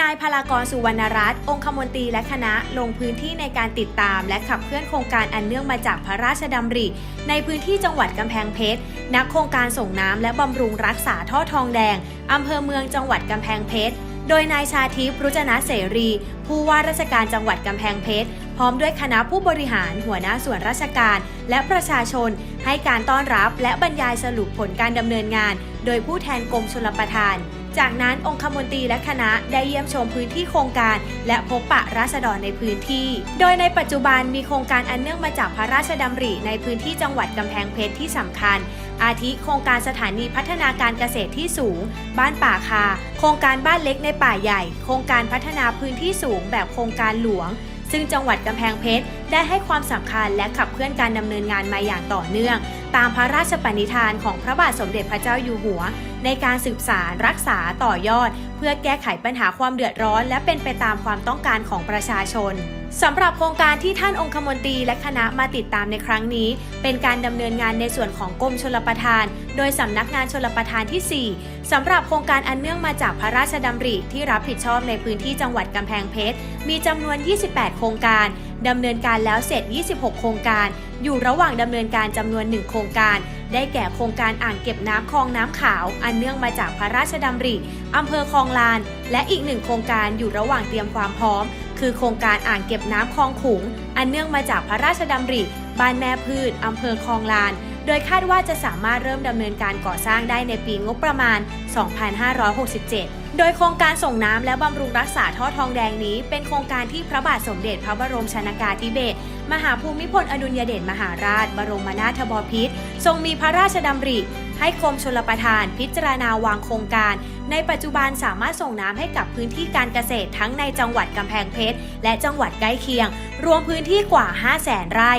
นายพลากรสุวรรณรัตน์องคมนตรีและคณะลงพื้นที่ในการติดตาม และขับเคลื่อนโครงการอันเนื่องมาจากพระราชดำริ ในพื้นที่จังหวัดกำแพงเพชร นักโครงการส่งน้ำและบำรุงรักษาท่อทองแดงอำเภอเมืองจังหวัดกำแพงเพชร โดยนายชาทิพย์รุจนะเสรี ผู้ว่าราชการจังหวัดกำแพงเพชร พร้อมด้วยคณะผู้บริหารหัวหน้าส่วนราชการ และประชาชน ให้การต้อนรับและบรรยายสรุปผลการดำเนินงาน โดยผู้แทนกรมชลประทาน จากนั้นองคมนตรีและคณะได้เยี่ยมชมพื้นที่โครงการ และพบปะราษฎรในพื้นที่ โดยในปัจจุบันมีโครงการอันเนื่องมาจากพระราชดำริในพื้นที่จังหวัดกำแพงเพชรที่สำคัญ อาทิโครงการสถานีพัฒนาการเกษตรที่สูง บ้านป่าคา โครงการบ้านเล็กในป่าใหญ่ โครงการพัฒนาพื้นที่สูงแบบโครงการหลวง ซึ่งจังหวัดกำแพงเพชร ได้ให้ความสำคัญและขับเคลื่อนการดำเนินงานมาอย่างต่อเนื่อง ตามพระราชปณิธานของพระบาทสมเด็จพระเจ้าอยู่หัว ในการสืบสารรักษาต่อยอด เพื่อแก้ไขปัญหาความเดือดร้อน และเป็นไปตามความต้องการของประชาชนสำหรับโครงการที่ท่านองคมนตรีและคณะมาติดตามในครั้งนี้ เป็นการดำเนินงานในส่วนของกรมชลประทาน โดยสำนักงานชลประทานที่ 4สำหรับโครงการอันเนื่องมาจากพระราชดำริที่รับผิดชอบในพื้นที่จังหวัดกำแพงเพชร มีจำนวน 28 โครงการ ดำเนินการแล้วเสร็จ 26 โครงการ อยู่ระหว่างดำเนินการจำนวน 1 โครงการ ได้แก่โครงการอ่างเก็บน้ำคลองน้ำขาว อันเนื่องมาจากพระราชดำริอำเภอคลองลาน และอีกหนึ่งโครงการอยู่ระหว่างเตรียมความพร้อม คือโครงการอ่างเก็บน้ำคลองขุง อันเนื่องมาจากพระราชดำริ บ้านแม่พืชอำเภอคลองลาน โดยคาดว่าจะสามารถเริ่มดำเนินการก่อสร้างได้ในปีงบประมาณ 2567โดยโครงการส่งน้ำและบำรุงรักษาท่อทองแดงนี้ เป็นโครงการที่พระบาทสมเด็จพระบรมชนากาธิเบศรมหาภูมิพลอดุลยเดชมหาราช บรมนาถบพิตรทรงมีพระราชดำริ ให้กรมชลประทานพิจารณาวางโครงการ ในปัจจุบันสามารถส่งน้ำให้กับพื้นที่การเกษตรทั้งในจังหวัดกำแพงเพชร และจังหวัดใกล้เคียง รวมพื้นที่กว่า 5 0 0แสนไร่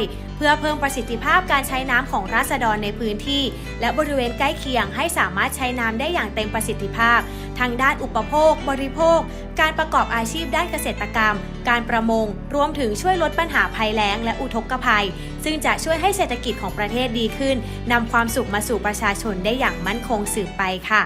พื่อเพิ่มประสิทธิภาพการใช้น้ำของราษฎรในพื้นที่ และบริเวณใกล้เคียงให้สามารถใช้น้ำได้อย่างเต็มประสิทธิภาพทั้งด้านอุปโภค บริโภค การประกอบอาชีพด้านเกษตรกรรม การประมง รวมถึงช่วยลดปัญหาภัยแล้ง และอุทกภัย ซึ่งจะช่วยให้เศรษฐกิจของประเทศดีขึ้นนำความสุขมาสู่ประชาชนได้อย่างมั่นคงสืบไปค่ะ